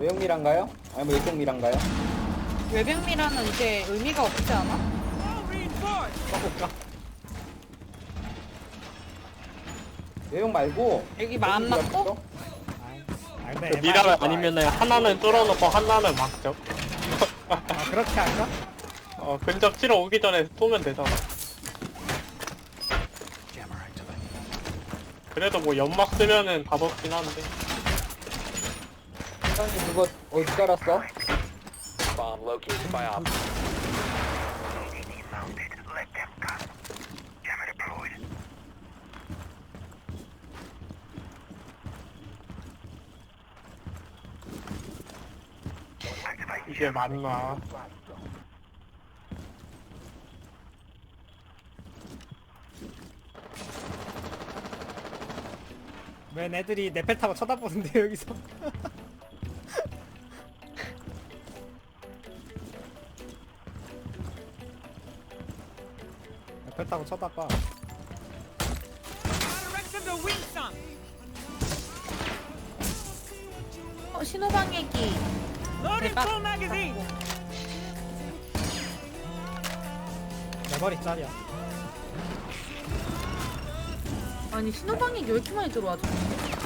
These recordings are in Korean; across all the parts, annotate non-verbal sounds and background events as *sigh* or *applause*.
외형 미란가요? 아니면 외쪽 미란가요? 외벽 미라는 이제 의미가 없지 않아? 외형 말고 여기 안 외형 맞고? 미라 아그 미라를 아니면은 하나는 뚫어놓고 하나는 막죠. 아 그렇게 할까? *laughs* 어 근접 치러 오기 전에 쏘면 되잖아. 그래도 뭐 연막 쓰면은 답없긴 한데. 사장님 그거 어디 깔았어? Bomb located by op. 이게 맞나? 웬 애들이 내패 타고 쳐다보는데 여기서 *laughs* 내패 타고 쳐다봐 어, 신호방해기. 대박. 내 머리 짤이야 아니 신호방해기 왜 이렇게 많이 들어와줘? 나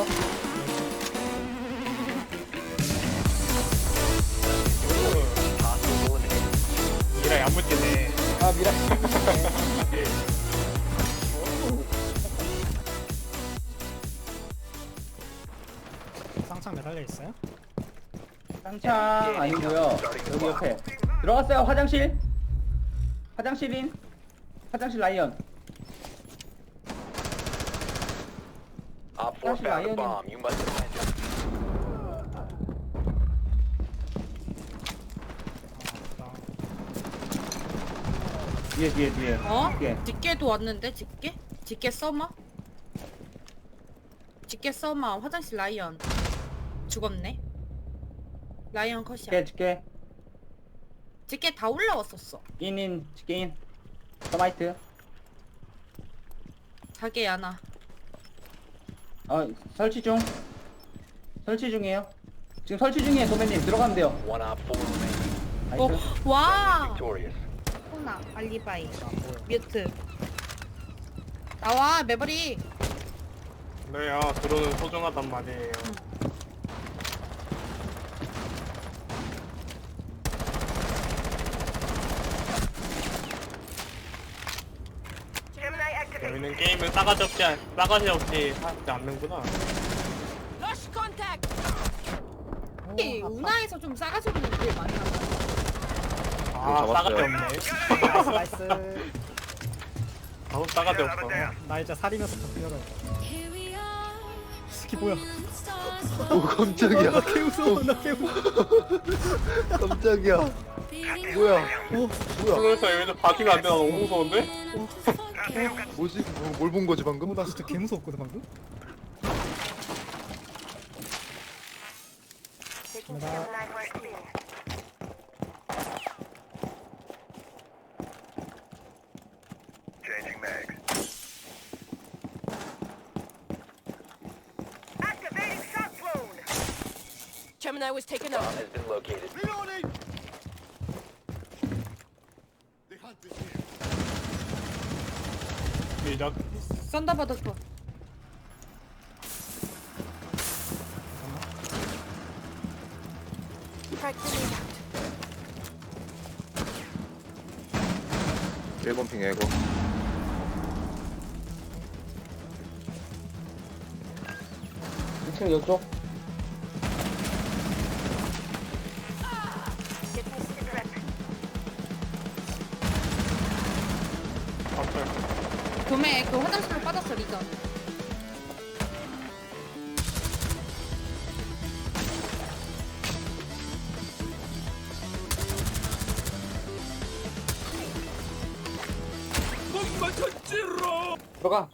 eliminated. 미라 야무지네. 아 미라 쌍창 매달려 있어요? 쌍창 아니고요. 여기 옆에. 들어갔어요 화장실. 화장실인. 화장실 라이언 Op 4 Flash found a lion. bomb. You must defend it. 아 뒤에 뒤에 뒤에 어? 뒤에 직계도 왔는데 직계? 직계 써마? 직계 써마 화장실 라이언 죽었네. 라이언 컷이야. 집게 집게 직계 다 올라왔었어. 인인 집게인 서마이트 자기 야나. 어 설치 중 설치 중이에요 지금 설치 중이에요 도매님 들어가면 돼요 One op 4 remaining. 어, 나이스 와! Victorious. 호나 알리바이 뮤트. 나와 매버리. 네야 드론은 소중하단 말이에요. 여기는 게임을 싸가지 없이 싸가지 없이 하지 않는구나. 이 운하에서 좀 싸가지 없는 게 많이 나와. 아 싸가지 없네. 나이스 나이스 아우 싸가지 없어. 나 이제 살이면서 바뀌어가 스키 뭐야? 오 깜짝이야. 나 개무서워 나 개무서워. *laughs* 깜짝이야. 뭐야? 뭐야? 그래서 여기서 봐주면 안 되나 너무 무서운데? 뭐지? 뭘 본 거지 방금? 나 진짜 개무서웠거든 방금. 나 Gemini was taken Bomb out. has been located. 시작. 썬더버드 컷. Crack the lead out. 1번 핑 에고 2층 이쪽 점에 그 화장실로 빠졌어 리가. 멍 들어가.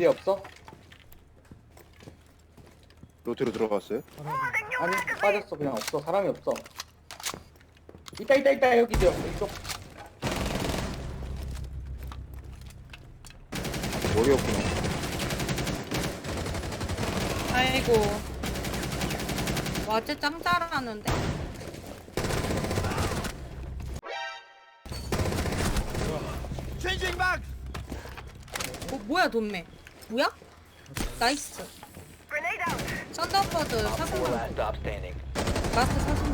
집이 없어? 로테로 들어갔어요? 아니 빠졌어 그냥 없어 사람이 없어. 있다 있다 있다 여기 있어 이쪽. 머리 없구나. 아이고. 와쟤 짱 잘하는데. 어, 뭐야 돈매? 뭐야? 나이스. 썬더버드 4 사슴 last stop standing. 마스터 사슴.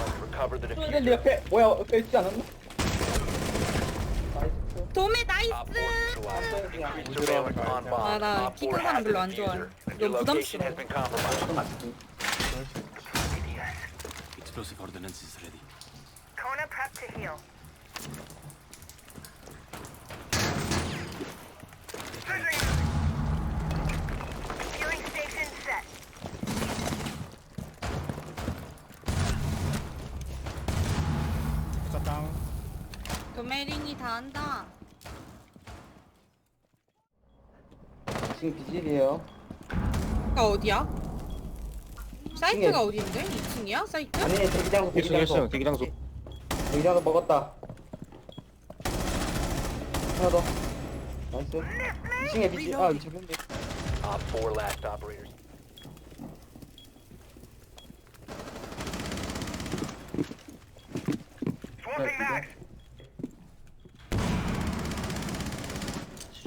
Must recover the 내 diffuser. 옆에 뭐야 옆에 있지 않았나? 나이스. 도매 Op 4 나이스. neutralized. Increased surveillance on bomb. 아, 나 Op 4 피곤한 사람 별로 안 좋아해. diffuser. 너무 Your location has 부담스러워. been compromised. 또 맞지. Explosive ordnance is ready. Kona prep to heal. Healing station set. 부자 다운 도메링이 다 한다. 지금 비질이에요. 가 어디야? 사이트가 어디인데? 2층이야? 사이트? 아니 대기장소 대기장소. 대기장소. 대기장소 먹었다. 하나 더. 나이스. 2층에 비질. 아 2층 현대. Op 4 last operators.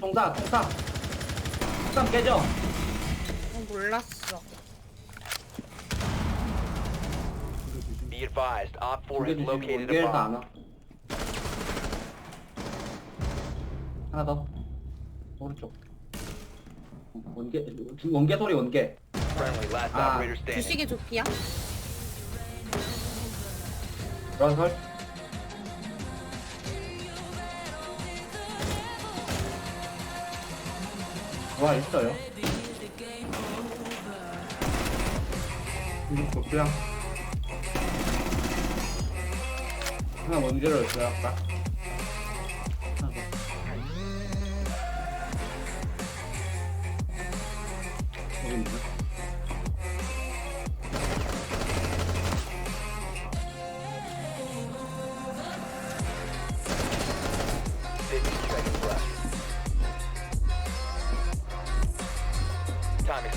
총사 총사. 총사 깨져. 어, 몰랐어. Be advised, Op 4 has located a bomb. 안 와. 하나 더. 오른쪽. 원개 원개 소리 원개. Friendly, last Ah. operator standing. 주식의 조피야? 런설. 와 있어요. 이거 볼게요. 하나 원개로 들어갈까?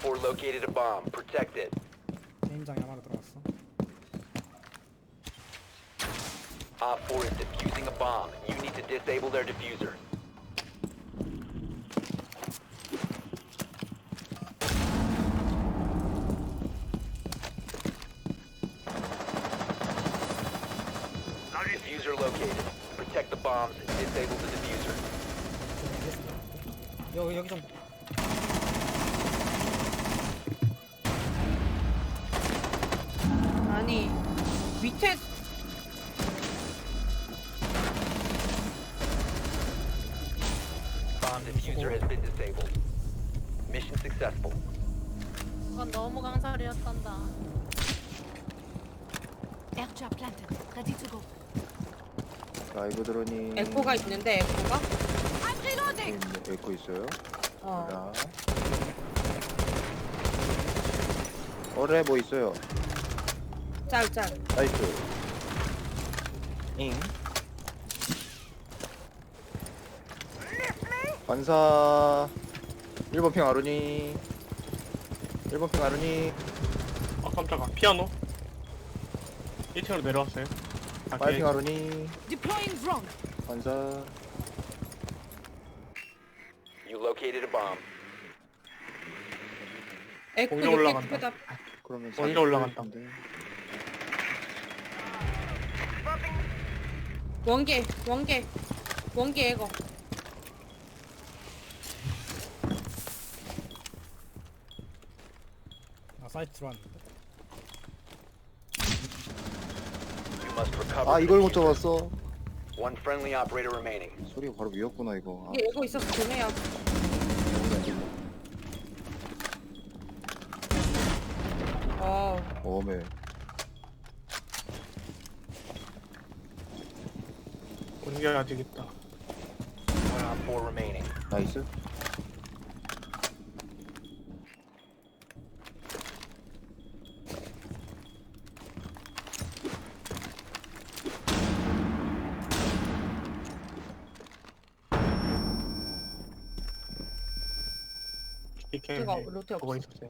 4 located a bomb. Protect it. 게임장에 아마로 들어갔어 Op 4 is defusing a bomb. You need to disable their diffuser. Diffuser located. Protect the bombs and disable the diffuser. 여기 여기 좀 아니 밑에 Bomb diffuser has been disabled. Mission successful. 그건 너무 강설이었단다. Airtrap planted. Ready to go. 라이브 드론이. 에코가 있는데 에코가? I'm reloading. 음, 에코 있어요. 어. 자. 어레 뭐 있어요. 짤짤. 나이스. 잉. 반사 1번 핑 아루니 1번 핑 아루니 아 깜짝아 피아노 1층으로 내려왔어요 아, 빨핑 게- 아루니 Deploying drone. 반사 located a bomb. 에코 올라간다. 그러면 먼저 올라간다. 원개 원개 원개 에거. 아 사이트 들어왔는데. You must recover. 아 이걸 못. 잡았어 One friendly operator remaining. 소리가 바로 위였구나 이거 아, 이게 에거 있어서. 어 어메 있다. One four remaining. 나이스 이렇게 제가 로테 없어. 있었어요.